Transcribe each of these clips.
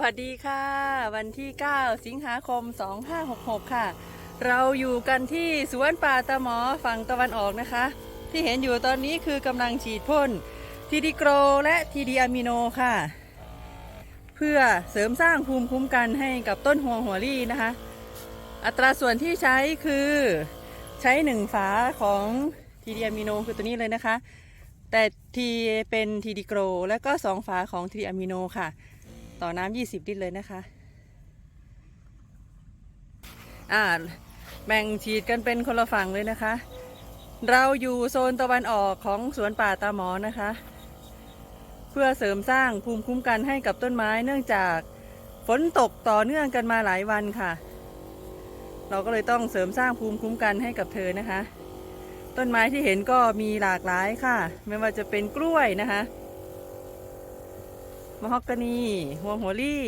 วัสดีค่ะ วันที่ 9 สิงหาคม 2566 ค่ะ เราอยู่กันที่สวนป่าตะหมอฝั่งตะวันออกนะคะ ที่เห็นอยู่ตอนนี้คือกำลังฉีดพ่นทีดีโกรและทีดีอะมิโนค่ะ เพื่อเสริมสร้างภูมิคุ้มกันให้กับต้นหัวหัวรี่นะคะ อัตราส่วนที่ใช้คือใช้หนึ่งฝาของทีดีอะมิโนคือตัวนี้เลยนะคะ แต่ทีเป็นทีดีโกรและก็สองฝาของทีดีอะมิโนค่ะ ต่อน้ำ20ลิตรเลยนะคะ อ่าแบ่งฉีดกันเป็นคนละฝั่งเลยนะคะ เราอยู่โซนตะวันออกของสวนป่าตาหมอนะคะ เพื่อเสริมสร้างภูมิคุ้มกันให้กับต้นไม้เนื่องจากฝนตกต่อเนื่องกันมาหลายวันค่ะ เราก็เลยต้องเสริมสร้างภูมิคุ้มกันให้กับเธอนะคะ ต้นไม้ที่เห็นก็มีหลากหลายค่ะ ไม่ว่าจะเป็นกล้วยนะคะ มะฮอกกานีหัวหัวลี่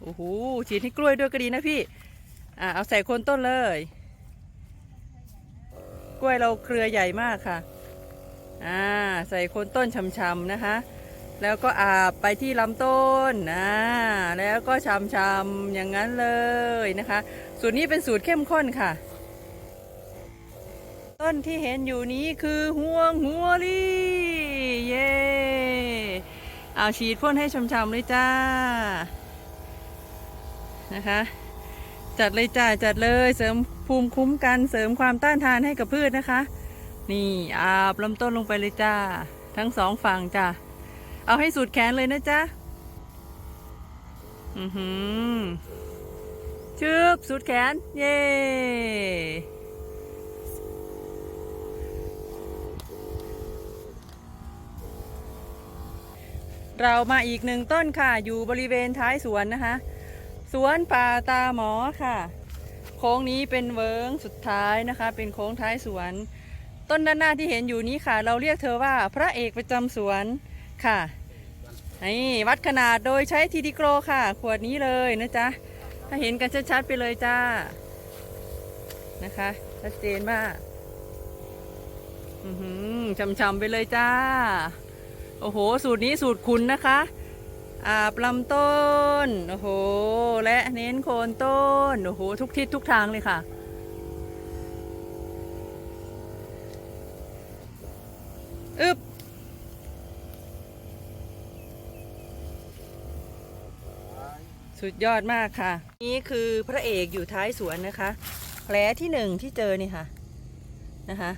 โอ้โหฉีดให้กล้วยด้วยก็ดีนะพี่อ่าเอาใส่โคนต้นเลย กล้วยเราเครือใหญ่มากค่ะอ่าใส่โคนต้นช่ำๆนะคะ แล้วก็อาบไปที่ลำต้นอ่าแล้วก็ช่ำๆอย่างนั้นเลยนะคะ สูตรนี้เป็นสูตรเข้มข้นค่ะ ต้นที่เห็นอยู่นี้คือห่วงหัวลี่เย้ เอาฉีดพ่นให้ช่ำๆเลยจ้า นะคะ จัดเลยจ้า จัดเลยเสริมภูมิคุ้มกันเสริมความต้านทานให้กับพืชนะคะ นี่อาบลำต้นลงไปเลยจ้า ทั้งสองฝั่งจ้าเอาให้สุดแขนเลยนะจ๊ะ อือหือชึบสุดแขน เย้ เรามาอีกหนึ่งต้นค่ะ อยู่บริเวณท้ายสวนนะคะ สวนป่าตาหมอค่ะ โค้งนี้เป็นเวิงสุดท้ายนะคะ เป็นโค้งท้ายสวน ต้นด้านหน้าที่เห็นอยู่นี้ค่ะ เราเรียกเธอว่าพระเอกประจำสวนค่ะนี่วัดขนาดโดยใช้ทีดีโกรค่ะ ขวดนี้เลยนะจ๊ะ ถ้าเห็นกันชัดๆไปเลยจ้านะคะชัดเจนมากอือหือช่ำๆไปเลยจ้า โอ้โห สูตรนี้สูตรคุณนะคะอาบลำต้น โอ้โห และเน้นโคนต้น โอ้โห ทุกทิศทุกทางเลยค่ะอึบสุดยอดมากค่ะ นี่คือพระเอกอยู่ท้ายสวนนะคะ แผลที่หนึ่งที่เจอนี่ค่ะนะคะ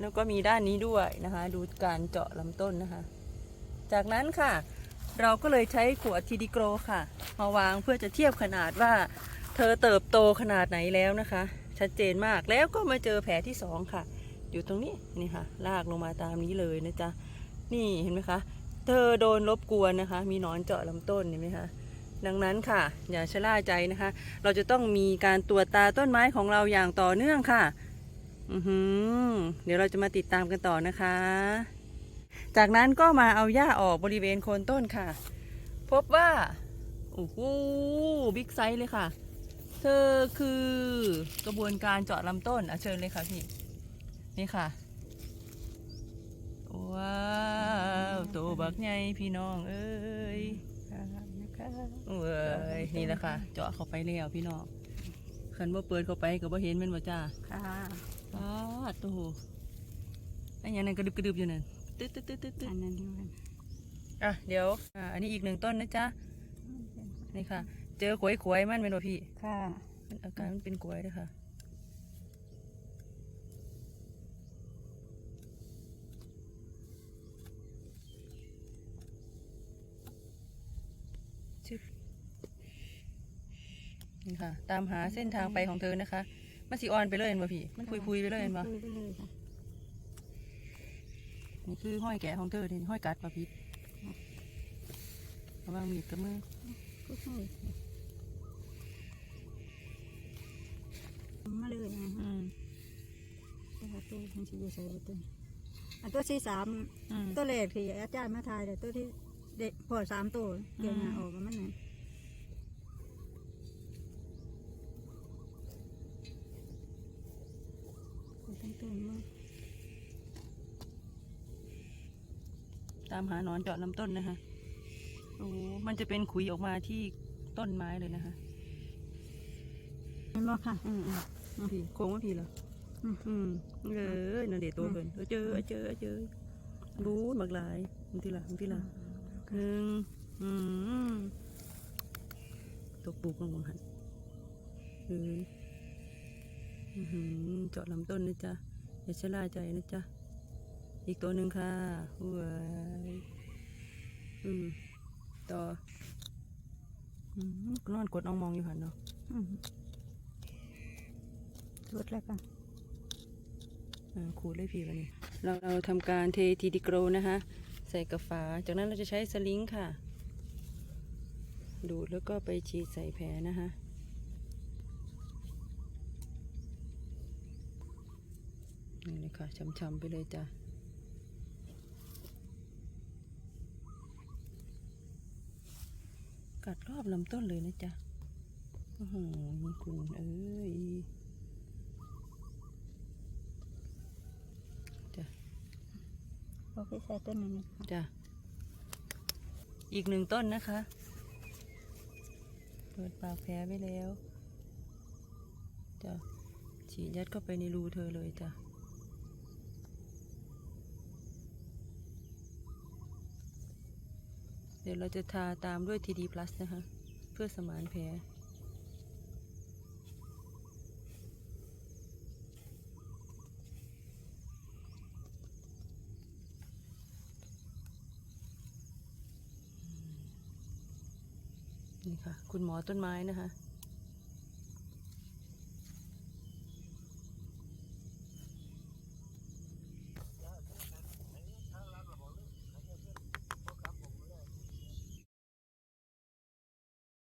แล้วก็มีด้านนี้ด้วยนะคะ ดูการเจาะลำต้นนะคะ จากนั้นค่ะ เราก็เลยใช้ขวดทีดีโกรค่ะ มาวางเพื่อจะเทียบขนาดว่า เธอเติบโตขนาดไหนแล้วนะคะ ชัดเจนมากแล้วก็มาเจอแผลที่สองค่ะ อยู่ตรงนี้นี่ค่ะ ลากลงมาตามนี้เลยนะจ๊ะนี่เห็นไหมคะ เธอโดนรบกวนนะคะ มีหนอนเจาะลำต้นเห็นไหมคะดังนั้นค่ะ อย่าชะล่าใจนะคะ เราจะต้องมีการตรวจตาต้นไม้ของเราอย่างต่อเนื่องค่ะ เดี๋ยวเราจะมาติดตามกันต่อนะคะ จากนั้นก็มาเอาหญ้าออกบริเวณโคนต้นค่ะ พบว่า โอ้โห บิ๊กไซส์เลยค่ะ เธอคือกระบวนการเจาะลำต้นอะเชิญเลยค่ะพี่ นี่ค่ะ ว้าวโตบักใหญ่พี่น้อง เอ้ยเอ้ยนี่แหละค่ะ เจาะเข้าไปแล้วพี่น้องคันว่าเปิดเข้าไปก็บ่เห็นแมันบ่จ้าค่ะ อ้าโตไอ้หยังนั่นกระดึบกระดึบอยู่นั่นตึ๊ดตึ๊ดตึ๊ดตึ๊ดตึ๊ดอันนั้นด้วยอะเดี๋ยวอ่าอันนี้อีกหนึ่งต้นนะจ๊ะนี่ค่ะ เจอขวยขวยๆมันเป็นบ่พี่ ค่ะมันอาการมันเป็นขวยเลยค่ะชึบนี่ค่ะ ตามหาเส้นทางไปของเธอนะคะ มันสีออนไปเลยเห็นบ่พี่ มันพุยพุยๆไปเลยเห็นบ่คุยไปเลยค่ะนี่คือห้อยแกะของเธอนี่ห้อยกัดปะพี่ระวังมีดกับมือก็ใช่มาเลยนะอืมตัวตัวมันจะอยู่ใส่ตัวอันตัวที่สามอืมตัวแรกที่อาจารย์มาทายแต่ตัวที่เด็กพอสามตัวเกี่ยวงาออกกับมันนั่น ต้นมาตามหาหนอนเจาะลำต้นนะคะโอ้มันจะเป็นขุยออกมาที่ต้นไม้เลยนะคะเห็นบ่ค่ะ อืมอืมพี่โค้งว่าพี่เหรออืมอืมเออนั่นเดี๋ยวตัวเพิ่นเออเจอเจอเจอบูดบักหลายมันทีละมันทีละหนึ่งอืมตกปลูกลงบนหันอออื้อหือ เจาะลำต้นนะจ๊ะอย่าชะล่าใจนะจ๊ะ อีกตัวหนึ่งค่ะเว้ยอืมต่ออืมนอนกดเอองมองอยู่หันเนาะอืมสุดแล้วค่ะอ่าขูดเลยพี่วันนี้ เราเราทำการเททีดิโกรนะคะ ใส่กระฝา จากนั้นเราจะใช้สลิงค่ะ ดูดแล้วก็ไปฉีดใส่แผลนะคะ นี่เลยค่ะช้ำๆไปเลยจ้ะกัดรอบลำต้นเลยนะจ๊ะโอ้โหนี่คุณเอ้ยจ้ะโอเคใส่ต้นนี้ค่ะจ้ะอีกหนึ่งต้นนะคะ เปิดปากแผลไว้แล้วจ้ะฉีดยัดเข้าไปในรูเธอเลยจ้ะ เดี๋ยวเราจะทาตามด้วย TD Plus นะคะ เพื่อสมานแผลนี่ค่ะ คุณหมอต้นไม้นะคะ